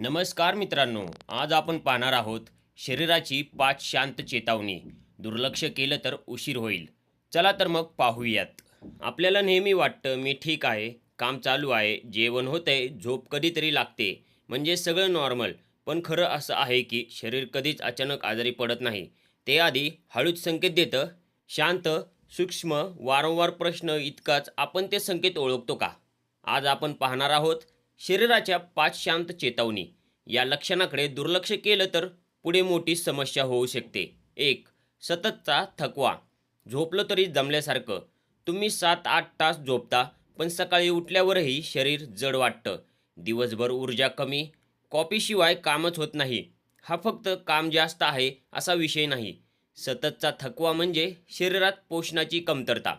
नमस्कार मित्रांनो आज आपण पाहणार आहोत शरीराची पाच शांत चेतावणी. दुर्लक्ष केलं तर उशीर होईल. चला तर मग पाहूयात. आपल्याला नेहमी वाटतं मी ठीक आहे काम चालू आहे जेवण होतंय झोप कधीतरी लागते. म्हणजे सगळं नॉर्मल. पण खरं असं आहे की शरीर कधीच अचानक आजारी पडत नाही. ते आधी हळूच संकेत देतं. शांत सूक्ष्म वारंवार प्रश्न इतकाच आपण ते संकेत ओळखतो का? आज आपण पाहणार आहोत शरीराच्या पाच शांत चेतावणी. या लक्षणाकडे दुर्लक्ष केलं तर पुढे मोठी समस्या होऊ शकते. एक सततचा थकवा. झोपलं तरी जमल्यासारखं. तुम्ही सात आठ तास झोपता पण सकाळी उठल्यावरही शरीर जड वाटतं. दिवसभर ऊर्जा कमी. कॉफीशिवाय कामच होत नाही. हा फक्त काम जास्त आहे असा विषय नाही. सततचा थकवा म्हणजे शरीरात पोषणाची कमतरता.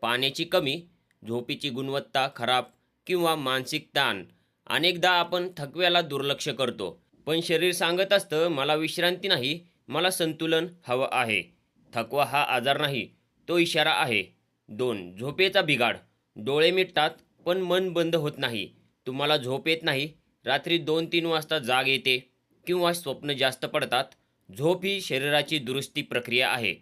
पाण्याची कमी झोपेची गुणवत्ता खराब किंवा मानसिक ताण. अनेकदा आपण थकव्याला दुर्लक्ष करतो. पण शरीर सांगत असतं मला विश्रांती नाही मला संतुलन हवं आहे. थकवा हा आजार नाही तो इशारा आहे. दोन झोपेचा बिघाड. डोळे मिटतात पण मन बंद होत नाही. तुम्हाला झोप येत नाही. रात्री दोन तीन वाजता जाग येते किंवा स्वप्न जास्त पडतात. झोप ही शरीराची दुरुस्ती प्रक्रिया आहे.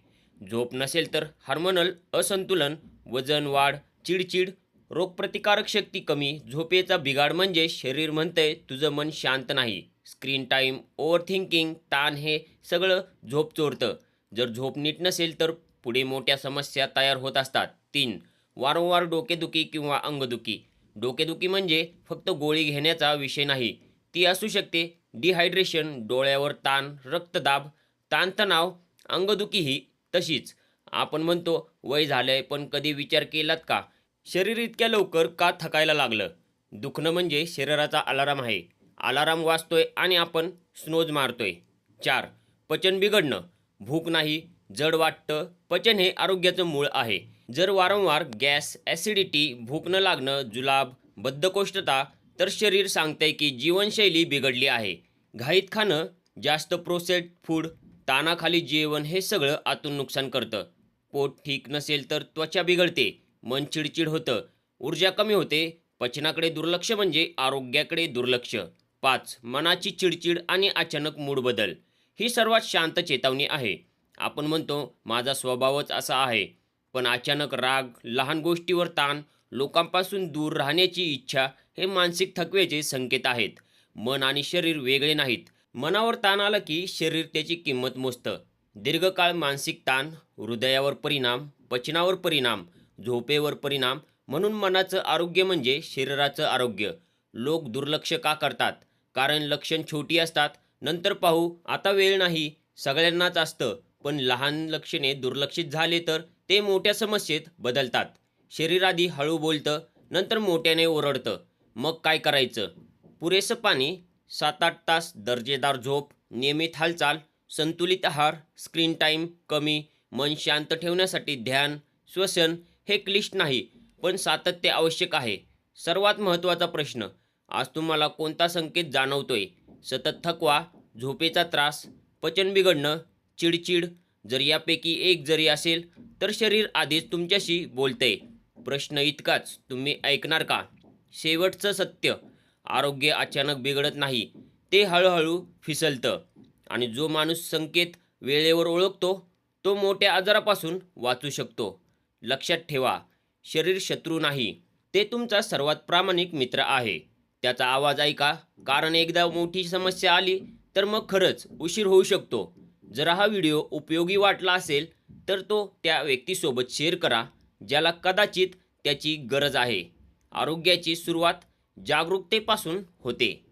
झोप नसेल तर हार्मोनल असंतुलन वजन वाढ चिडचिड रोगप्रतिकारक शक्ती कमी झोपेचा बिघाड म्हणजे शरीर म्हणतंय तुझं मन शांत नाही. स्क्रीन टाईम ओव्हर थिंकिंग ताण हे सगळं झोप चोरतं. जर झोप नीट नसेल तर पुढे मोठ्या समस्या तयार होत असतात. तीन वारंवार डोकेदुखी किंवा अंगदुखी. डोकेदुखी म्हणजे फक्त गोळी घेण्याचा विषय नाही. ती असू शकते डिहायड्रेशन डोळ्यावर ताण रक्तदाब ताणतणाव अंगदुखी ही तशीच. आपण म्हणतो वय झालंय पण कधी विचार केलात का? शरीर इतक्या लवकर का थकायला लागलं? दुखणं म्हणजे शरीराचा अलाराम आहे. अलाराम वाजतोय आणि आपण स्नोज मारतोय. चार पचन बिघडणं. भूक नाही जड वाटतं. पचन हे आरोग्याचं मूळ आहे. जर वारंवार गॅस ॲसिडिटी भूक न लागणं जुलाब बद्धकोष्ठता तर शरीर सांगतंय की जीवनशैली बिघडली आहे. घाईत खाणं जास्त प्रोसेस्ड फूड तानाखाली जेवण हे सगळं आतून नुकसान करतं. पोट ठीक नसेल तर त्वचा बिघडते. मन चिडचिड होतं. ऊर्जा कमी होते. पचनाकडे दुर्लक्ष म्हणजे आरोग्याकडे दुर्लक्ष. पाच मनाची चिडचिड आणि अचानक मूड बदल. ही सर्वात शांत चेतावणी आहे. आपण म्हणतो माझा स्वभावच असा आहे. पण अचानक राग लहान गोष्टीवर ताण लोकांपासून दूर राहण्याची इच्छा हे मानसिक थकवेचे संकेत आहेत. मन आणि शरीर वेगळे नाहीत. मनावर ताण आला की शरीर त्याची किंमत मोजतं. दीर्घकाळ मानसिक ताण हृदयावर परिणाम पचनावर परिणाम झोपेवर परिणाम म्हणून मनाचं आरोग्य म्हणजे शरीराचं आरोग्य. लोक दुर्लक्ष का करतात? कारण लक्षण छोटी असतात. नंतर पाहू आता वेळ नाही सगळ्यांनाच असतं. पण लहान लक्षणे दुर्लक्षित झाले तर ते मोठ्या समस्येत बदलतात. शरीर आधी हळू बोलतं नंतर मोठ्याने ओरडतं. मग काय करायचं? पुरेसं पाणी सात आठ तास दर्जेदार झोप नियमित हालचाल संतुलित आहार स्क्रीन टाईम कमी मन शांत ठेवण्यासाठी ध्यान श्वसन हे क्लिष्ट नाही पण सातत्य आवश्यक आहे. सर्वात महत्त्वाचा प्रश्न आज तुम्हाला कोणता संकेत जाणवतोय? सतत थकवा झोपेचा त्रास पचन बिघडणं चिडचिड जर यापैकी एक जरी असेल तर शरीर आधीच तुमच्याशी बोलतंय. प्रश्न इतकाच तुम्ही ऐकणार का? शेवटचं सत्य आरोग्य अचानक बिघडत नाही ते हळूहळू फिसलतं. आणि जो माणूस संकेत वेळेवर ओळखतो तो मोठ्या आजारापासून वाचू शकतो. लक्षात ठेवा शरीर शत्रू नाही ते तुमचा सर्वात प्रामाणिक मित्र आहे. त्याचा आवाज ऐका कारण एकदा मोठी समस्या आली तर मग खरंच उशीर होऊ शकतो. जर हा व्हिडिओ उपयोगी वाटला असेल तर तो त्या व्यक्तीसोबत शेअर करा ज्याला कदाचित त्याची गरज आहे. आरोग्याची सुरुवात जागरूकतेपासून होते.